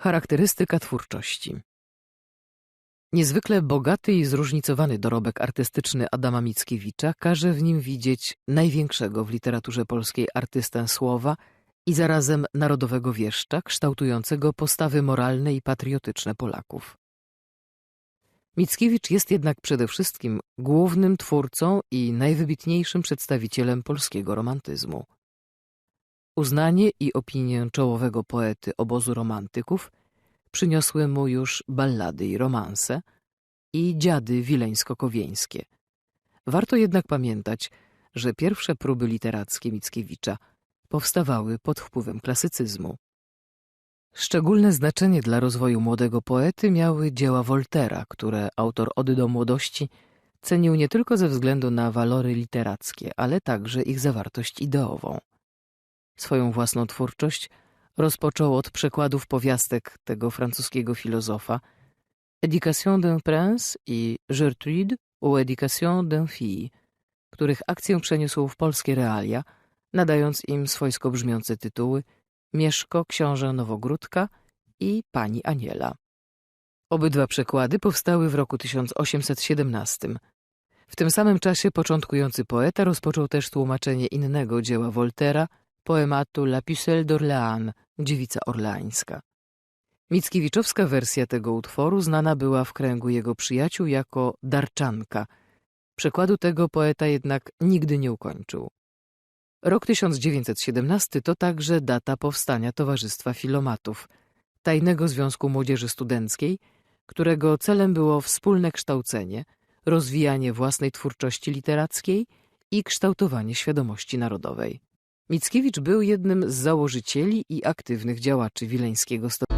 Charakterystyka twórczości Niezwykle bogaty i zróżnicowany dorobek artystyczny Adama Mickiewicza każe w nim widzieć największego w literaturze polskiej artystę słowa i zarazem narodowego wieszcza, kształtującego postawy moralne i patriotyczne Polaków. Mickiewicz jest jednak przede wszystkim głównym twórcą i najwybitniejszym przedstawicielem polskiego romantyzmu. Uznanie i opinię czołowego poety obozu romantyków przyniosły mu już ballady i romanse i dziady wileńsko-kowieńskie. Warto jednak pamiętać, że pierwsze próby literackie Mickiewicza powstawały pod wpływem klasycyzmu. Szczególne znaczenie dla rozwoju młodego poety miały dzieła Woltera, które autor Ody do młodości cenił nie tylko ze względu na walory literackie, ale także ich zawartość ideową. Swoją własną twórczość rozpoczął od przekładów powiastek tego francuskiego filozofa Éducation d'un prince i Gertrude ou Éducation d'une fille, których akcję przeniósł w polskie realia, nadając im swojsko brzmiące tytuły Mieszko, książę Nowogródka i Pani Aniela. Obydwa przekłady powstały w roku 1817. W tym samym czasie początkujący poeta rozpoczął też tłumaczenie innego dzieła Voltera, poematu La Pucelle d'Orléans, Dziewica Orleańska. Mickiewiczowska wersja tego utworu znana była w kręgu jego przyjaciół jako Darczanka. Przekładu tego poeta jednak nigdy nie ukończył. Rok 1917 to także data powstania Towarzystwa Filomatów, tajnego związku młodzieży studenckiej, którego celem było wspólne kształcenie, rozwijanie własnej twórczości literackiej i kształtowanie świadomości narodowej. Mickiewicz był jednym z założycieli i aktywnych działaczy wileńskiego stowarzyszenia.